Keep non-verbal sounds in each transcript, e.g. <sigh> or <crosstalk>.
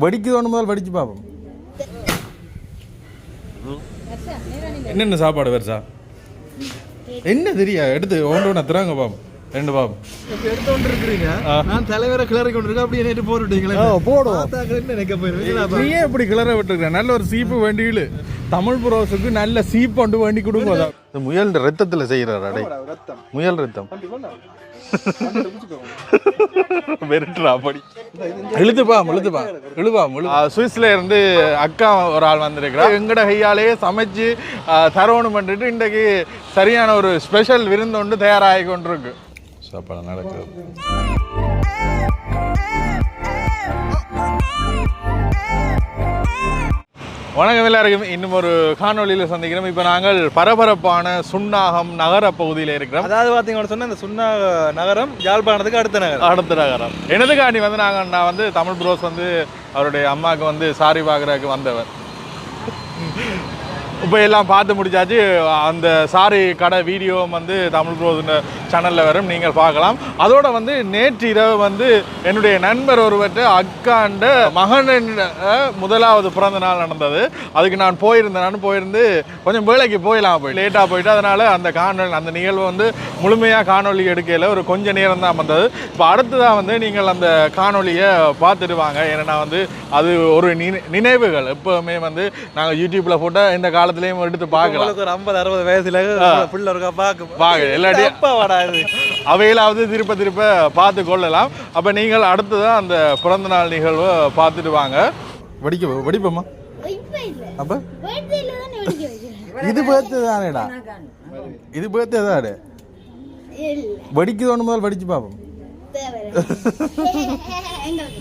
வடிக்குதோன்னு முதல் வடிச்சு பார்ப்போம் என்னென்ன சாப்பாடு வருஷா என்ன தெரியா? எடுத்து ஒன்று ஒன்று திறாங்க பாப்போம். ரெண்டு பாப்போம் எடுத்தோண்டு இருக்கிறீங்க நான் தலைவரை கிளறி கொண்டு இருக்கேன் அப்படியே நேற்று போட்டுட்டீங்களா போடுவோம். நினைக்க போயிருவீங்க நீயே இப்படி கிளற விட்டுருக்க நல்ல ஒரு சீப்பு வேண்டியில் தமிழ் புரோஸுக்கு நல்ல சீப்பு ஒன்று வேண்டி கொடுங்க. இந்த முயல் ரத்தத்துல செய்யறாரு அடை. ரத்தம். முயல் ரத்தம். வெறுட்டுறா <laughs> அப்படி. இழுத்துப்பா இழுத்துப்பா இழுப்பா சுவிஸ்ல இருந்து அக்கா ஒரு ஆள் வந்திருக்கிறா. எங்கட கையாலேயே சமைச்சு ஆ, தரவணும் பண்ணிட்டு இன்றைக்கு சரியான ஒரு ஸ்பெஷல் விருந்து ஒன்று தயாராகி கொண்டிருக்கு. சாப்பாடு நடக்குது. வணக்கம் எல்லாருக்கும். இன்னும் ஒரு காணொளியில் சந்திக்கிறோம். இப்போ நாங்கள் பரபரப்பான சுன்னாகம் நகர பகுதியில் இருக்கிறோம். அதாவது பாத்தீங்கன்னு சொன்னா இந்த சுண்ணா நகரம் யாழ்ப்பாணத்துக்கு அடுத்த நகரம். அடுத்த நகரம். எனதுக்காண்டி வந்து நாங்கள் நான் வந்து தமிழ் ப்ரோஸ் வந்து அவருடைய அம்மாவுக்கு வந்து சாரி பார்க்குறதுக்கு வந்தவர். இப்போ எல்லாம் பார்த்து முடிச்சாச்சு. அந்த சாரி கடை வீடியோ வந்து தமிழ் ப்ரோஸ் சேனலில் வரும். நீங்கள் பார்க்கலாம். அதோட வந்து நேற்று இரவு வந்து என்னுடைய நண்பர் ஒருவர்கிட்ட அக்காண்ட மகனின் முதலாவது பிறந்த நாள் நடந்தது. அதுக்கு நான் போயிருந்தேன். போயிருந்து கொஞ்சம் வேலைக்கு போயிடலாம் போய் லேட்டாக போயிட்டு அதனால் அந்த காணொலி அந்த நிகழ்வு வந்து முழுமையாக காணொளி எடுக்கையில் ஒரு கொஞ்ச நேரம் தான் வந்தது. இப்போ அடுத்ததாக வந்து நீங்கள் அந்த காணொலியை பார்த்துட்டு வாங்க. ஏன்னா வந்து அது ஒரு நினை- நினைவுகள். எப்போவுமே வந்து நாங்கள் யூடியூப்பில் போட்ட இந்த காலத்துலேயும் எடுத்து பார்க்கலாம். ஒரு ஐம்பது அறுபது வயசுல பிள்ளை இருக்கா? பாக்க பாக்க எல்லாத்தையும் அப்பா வாடா இது. அவையிலாவது திருப்ப திருப்ப பார்த்து கொள்ளலாம். அப்போ நீங்கள் அடுத்ததான் அந்த பிறந்த நாள் நிகழ்வை பார்த்துட்டு வாங்க. வடிக்க வடிப்போமா அப்போ? இது பேர்த்து தானேடா. இது பேர்த்து தானே. இல்ல. வடிக்குதோன்னு முதல் வடிச்சு பார்ப்போம் <laughs> தேவை. எங்களுக்கு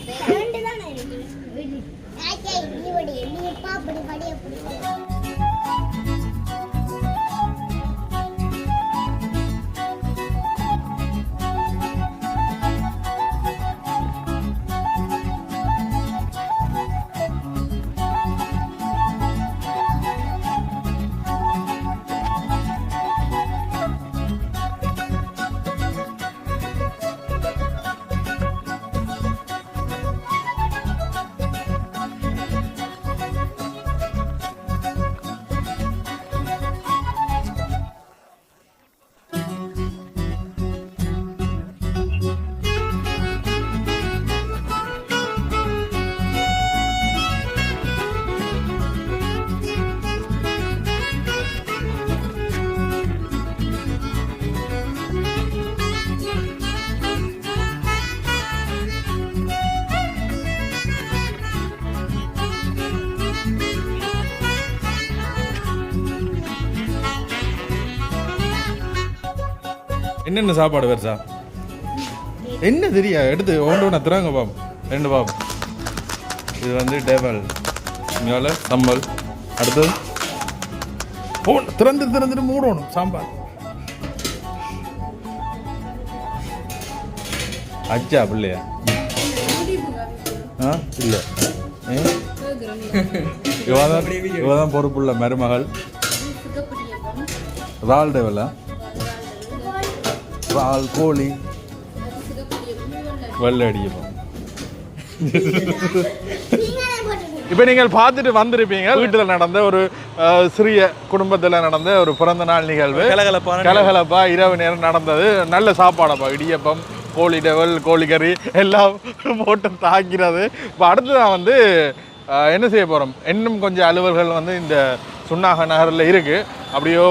என்னென்ன சாப்பாடு வருஷா என்ன தெரியா? எடுத்து ஒன்று ஒன்று திறாங்க பாம் ரெண்டு பாம் இது வந்து டேபிள் இங்கால சம்பல். அடுத்தது போ திறந்து திறந்துட்டு மூடணும் சாம்பார். அச்சா பிள்ளையா? ஆ இல்லை. இவதான் இவதான் பொறுப்புள்ள மருமகள். ரால் டேவலா ரால் கோழி. வெள்ளை அடிக்கப்போம் இப்போ நீங்கள் பார்த்துட்டு வந்திருப்பீங்க. வீட்டில் நடந்த ஒரு சிறிய குடும்பத்தில் நடந்த ஒரு பிறந்த நாள் நிகழ்வு. கலகலப்பான கலகலப்பா இரவு நேரம் நடந்தது. நல்ல சாப்பாடப்பா இடியப்பம் கோழி டெவல் கோழிக்கறி எல்லாம் போட்டு தாக்கிறது. இப்போ அடுத்ததான் வந்து அஹ், என்ன செய்ய போகிறோம் இன்னும் கொஞ்சம் அலுவல்கள் வந்து இந்த சுன்னாக நகரில் இருக்குது அப்படியோ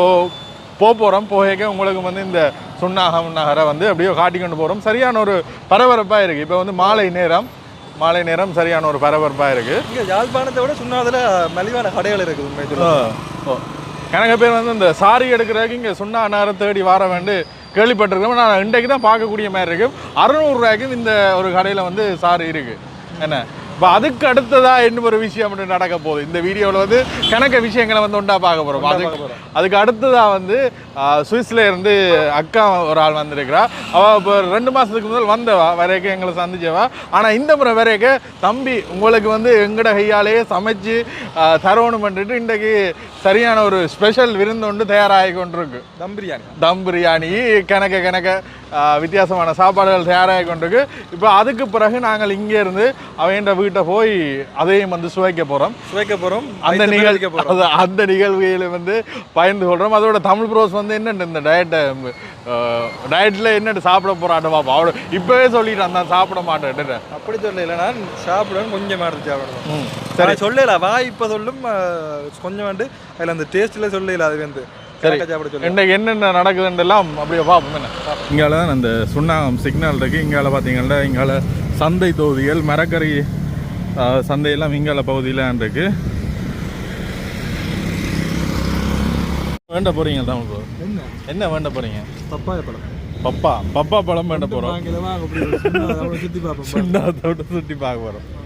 போக போகிறோம் போக உங்களுக்கு வந்து இந்த சுன்னாகம் நகரை வந்து அப்படியோ காட்டி கொண்டு போகிறோம் சரியான ஒரு பரபரப்பாக இருக்குது இப்போ வந்து மாலை நேரம். மாலை நேரம் சரியான ஒரு பரபரப்பாக இருக்குது இங்க யாழ்ப்பாணத்தை விட சுண்ணாதுல மலிவான கடைகள் இருக்குது உண்மை சொல்ல. கணக்க பேர் வந்து இந்த சாரி எடுக்கிறதுக்கு இங்கே சுண்ணா நேரம் தேடி வர வேண்டு கேள்விப்பட்டிருக்கோம் நான் இன்றைக்கு தான் பார்க்கக்கூடிய மாதிரி இருக்கு. அறுநூறுரூவாய்க்கும் இந்த ஒரு கடையில் வந்து சாரி இருக்கு. என்ன? இப்போ அதுக்கு அடுத்ததா இன்னும் ஒரு விஷயம் ஒன்று நடக்க போகுது. இந்த வீடியோவில் வந்து கணக்க விஷயங்களை வந்து ஒன்றா பார்க்க போகிறோம் அதுக்கு அதுக்கு அடுத்ததா வந்து சுவிஸ்ல இருந்து அக்கா ஒரு ஆள் வந்திருக்கிறா. அவள் இப்போ ரெண்டு மாதத்துக்கு முதல் வந்தவா வரைக்கும் எங்களை சந்திச்சவா. ஆனால் இந்த முறை வரைக்கும் தம்பி உங்களுக்கு வந்து எங்கட கையாலேயே சமைச்சு தரணும் பண்ணிட்டு இன்றைக்கு சரியான ஒரு ஸ்பெஷல் விருந்து ஒன்று தயாராகி கொண்டிருக்கு. தம் பிரியாணி. தம் பிரியாணி கணக்க கணக்க வித்தியாசமான சாப்பாடுகள் தயாராகி கொண்டிருக்கு. இப்போ அதுக்கு பிறகு நாங்கள் இங்கே இருந்து அவன் வீட்டுக்கு கிட்ட போய் அதையும் வந்து சுவைக்க போறோம். சுவைக்க போறோம் அந்த நிகழ்வு அது அந்த நிகழ்வுகளை வந்து பயந்து கொள்றோம். அதோட தமிழ் ப்ரோஸ் வந்து என்ன இந்த டயட்டை டயட்ல என்ன சாப்பிட போறாட்ட பாப்பா அவட இப்பவே சொல்லிட்டு நான் சாப்பிட மாட்டேன் அப்படி சொல்லல நான் சாப்பிடுவேன் கொஞ்சமா எடுத்து சாப்பிடுவேன் ம் சரி. சொல்லல வா இப்ப சொல்லும் கொஞ்சம் வந்து அதுல அந்த டேஸ்ட்ல சொல்லல அது வந்து. சரி. கணக்கா சாப்பிட சொல்ல இன்னைக்கு என்னென்ன நடக்குதுன்றெல்லாம் அப்படியே பார்ப்போம் என்ன? இங்கால தான் அந்த சுண்ணாகம் சிக்னல் இருக்கு. இங்கால பார்த்தீங்கன்னா இங்கால சந்தை தொகுதிகள் மரக்கறி சந்தையெல்லாம் இங்கால பகுதியில் இருக்கு. வேண்ட போறீங்க தான் bro. என்ன? என்ன வேண்ட போறீங்க? பப்பாய பழம். பப்பா பப்பா பழம் வேண்ட வாங்கல சுத்தி பார்ப்போம் சுண்ணாத்தோட சுற்றி பார்க்க போறோம் இப்ப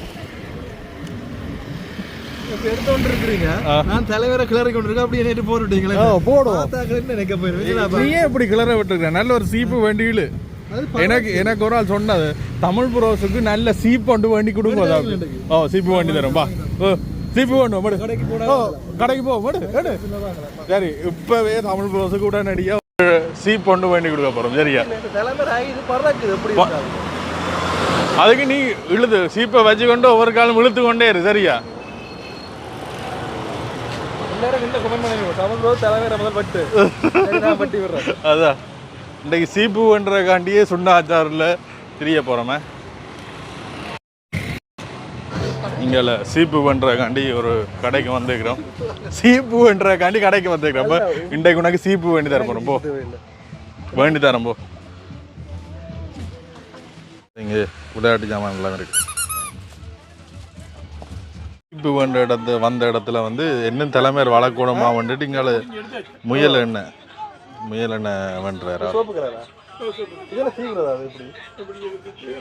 எடுத்தோண்டு இருக்கிறீங்க ஆ. நான் தலைவரை கிளறி கொண்டு இருக்கேன் அப்படியே நேற்று போட்டுட்டீங்களே. போடுவோம். நினைக்க போயிருவேன். நீயே இப்படி கிளற விட்டுருக்க. நல்ல ஒரு சீப்பு வேண்டியிலு. எனக்கு எனக்கு ஒரு ஆள் சொன்னது. தமிழ் புரோஸுக்கு நல்ல சீப்பு கொண்டு வேண்டி கொடுங்க. அதாவது. ஓ சீப்பு வேண்டி தரும். பா ஓ சீப்பு வேணும் மடு கடைக்கு போனா ஓ கடைக்கு போ. மடு எடு சரி இப்பவே தமிழ் புரோஸுக்கு உடனடியா ஒரு சீப் கொண்டு வேண்டி கொடுக்க போறோம். சரியா? தலைமை இது பறக்குது. எப்படி பா- அதுக்கு நீ இழுது சீப்பை வச்சு கொண்டு ஒவ்வொரு காலம் இழுத்து கொண்டே இரு. சரியா எல்லாரும் இந்த கமெண்ட் பண்ணுங்க தமிழ் ப்ரோ தலைவரை முதல் பட்டு சரி, நான் பட்டி விடுறேன் அதான். இன்றைக்கு சீப்புன்றக்காண்டியே சுண்ணா அச்சாரில் தெரிய போகிறோமே இங்கே சீப்பு பண்ணுறக்காண்டி ஒரு கடைக்கு வந்துக்கிறோம் சீப்பு பண்ணுறக்காண்டி கடைக்கு வந்துக்கிறோம் அப்போ இன்றைக்கு உனக்கு சீப்பு வேண்டி தர போகிறோம் போ. வேண்டி தரேன் போ. இங்கே விளையாட்டு ஜாமான் எல்லாம் இருக்கு. சீப்பு வேண்ட இடத்து வந்த இடத்துல வந்து என்ன தலைமையர் வளக்கூடமா வந்துட்டு இங்கால முயல் எண்ணெய் முயல் எண்ணெய் சீக்கிரதா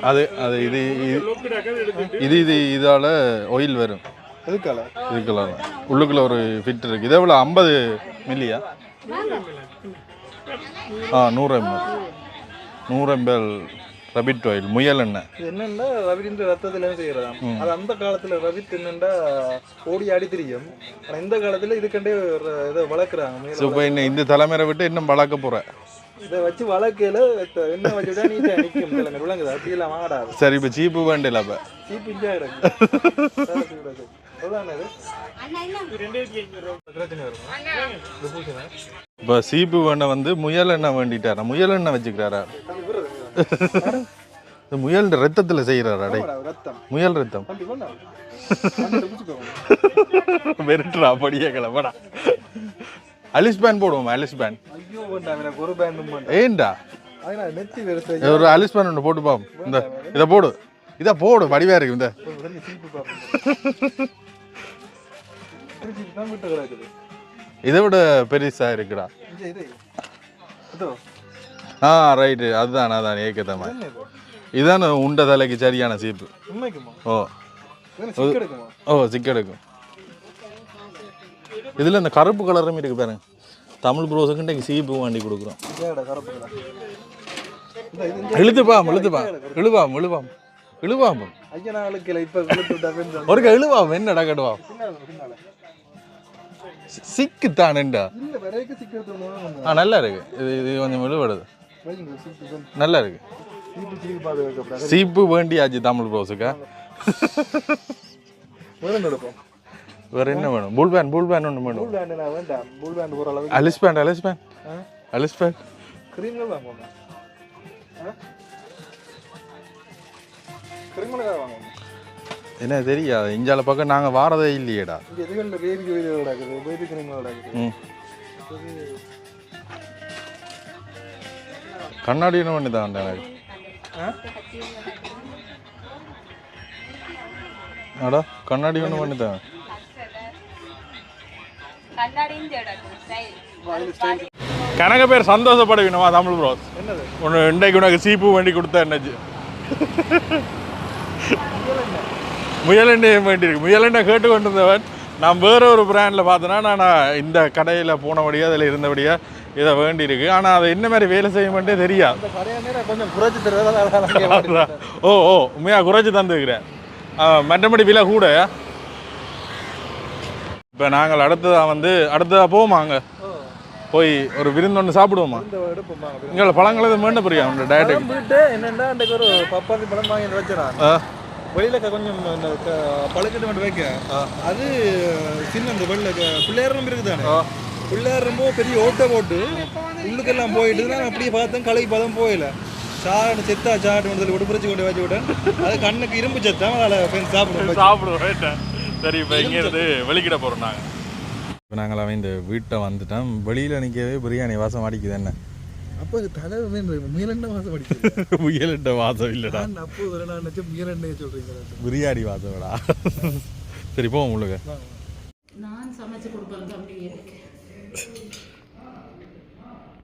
அது அது இது இது- இது இது இதால ஆயில் வரும். இதுக்குள்ள உள்ளுக்குள்ள ஒரு ஃபிட் இருக்கு. இதே எவ்வளோ ஐம்பது மில்லியா? ஆ நூறு எம்எல் நூறு எம்எல் ரபிட் ஆயில் முயல் எண்ணெய். இது என்னன்னா ரவின்ற ரத்தத்துல செய்யறதா அது அந்த காலத்துல ரவிட் என்னண்டா ஓடி ஆடி தெரியும். ஆனா இந்த காலத்துல இதுக்கண்டே ஒரு இதை வளர்க்குறாங்க இப்போ இன்னும் இந்த தலைமுறை விட்டு இன்னும் வளர்க்க போகிறேன் இதை வச்சு வளர்க்கையில என்ன வச்சுட்டா நீட்டா நிக்கும் சில விளங்குது அப்படி எல்லாம் ஆடாது சரி இப்போ சீப்பு வேண்டியல அப்போ. சீப் இஞ்சா கிடக்கு. என்ன இப்போ சீப்பு வேண்ட வந்து முயல் எண்ணெய் வேண்டிட்டாரா? முயல் எண்ணெய் வச்சுக்கிறாரா? இந்த முயல் ரத்தத்தில் செய்கிறாரா டே ஆமாடா, ரத்தம். முயல் ரத்தம். வெறுட்டுறா படியே கிளம்படா அலிஸ் பேன் போடுவோமா அலிஸ் பேன் எனக்கு ஒரு அலிஸ் பேன் ஒன்று போட்டு பாப்போம் இந்த இதை போடு. இதை போடு வடிவா இருக்கு இந்த. இதை விட பெருசா இருக்குடா. ஆ ரைட்டு அதுதான் அதான். ஏக்கத்தம்மா இதான உண்ட தலைக்கு சரியான சீப்பு. ஓ. ஓ சிக்கெடுக்கும். இதில் இந்த கருப்பு கலரும் இருக்கு பாருங்க. தமிழ் ப்ரோஸுக்கு சீப்பு வாண்டி கொடுக்குறோம். இழுத்துப்பாம் இழுத்துப்பாம் இழுவாம் இழுவாம் இழுவாம் ஒருக்க இழுவாம் என்னடா பின்னால சிக்குத்தானுண்டா ஆ நல்லா இருக்கு. இது இது கொஞ்சம் வந்து நல்லா இருக்கு சீப்பு வேண்டியாச்சு தமிழ் ப்ரோஸுக்கா. வேற என்ன வேணும்? புல் பேன் புல் பேன் ஒன்று வேணும். பூல் பேண்ட் பேண்ட் அளவுக்கு அலிஸ் பேண்ட் அலிஸ் பேண்ட் அலிஸ் பேண்ட் என்ன தெரியாது இஞ்சால பக்கம் நாங்கள் வாரதே இல்லையேடா பேபி பேபி கிரீம்கள் கிடக்குது ம் கண்ணாடி என்ன பண்ணி தான் எனக்கு அடா கண்ணாடி ஒன்று பண்ணி தான். கணக்க பேர் சந்தோஷப்பட வேணுமா தமிழ் ப்ரோஸ் என்னது? ஒன்று இன்றைக்கு உனக்கு சீப்பு வேண்டி கொடுத்தா என்னச்சு? முயலெண்ணெய் வேண்டியிருக்கு முயலெண்ணெய் கேட்டு கொண்டிருந்தவன் நான் வேற ஒரு பிராண்டில் பார்த்தேன்னா நான் இந்த கடையில் போனபடியாக அதில் இருந்தபடியாக இதை வேண்டியிருக்கு. ஆனால் அதை என்ன மாதிரி வேலை செய்ய மாட்டே தெரியாது கொஞ்சம் குறைச்சி தருவதால் ஓ ஓ உண்மையாக குறைச்சி தந்துக்கிறேன் மற்றபடி விலை கூட. இப்போ நாங்கள் அடுத்ததாக வந்து அடுத்ததாக போமாங்க போய் ஒரு விருந்து ஒன்று சாப்பிடுவோமா? இங்கே பழங்கள் எதுவும் வேண்ட புரியா பழம் வீட்டு என்னன்னா அன்றைக்கு ஒரு பப்பாளி பழம் வாங்கி வச்சிடறான் ஆ. வெளியில கொஞ்சம் பழுக்கட்டு மட்டும் வைக்க. அது சின்ன இந்த வெள்ள க- பிள்ளையாரம் இருக்குதானே? பிள்ளையாரமோ பெரிய ஓட்டை போட்டு உள்ளுக்கெல்லாம் போயிட்டு நான் அப்படியே பார்த்தேன் களை பதம் போயில சாடு செத்தா சாடு வந்து விட்டு பிடிச்சி கொண்டு வச்சு விட்டேன். அது கண்ணுக்கு இரும்பு செத்தான் அதில் சாப்பிடுவோம் சாப்பிடுவோம் சரி இப்போ இங்கேருந்து வெளிக்கிட போகிறோம் நாங்கள் இப்போ நாங்கள் அவன் இந்த வீட்டை வந்துட்டோம். வெளியில் நிற்கவே பிரியாணி வாசம் அடிக்குது என்ன? அப்போ தலை மீனெண்ண வாசம் படிக்கிறது <laughs> முயலிட்ட வாசம் இல்லைடா. நான் அப்போ நான் நினச்சி மீனெண்ணெய் சொல்கிறீங்க பிரியாணி வாசம்டா சரி போவோம் உங்களுக்கு நான் சமைச்சு கொடுப்பேன் தம்பி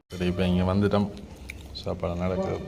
சரி இப்போ இங்கே வந்துட்டோம். சாப்பாடு நடக்குது.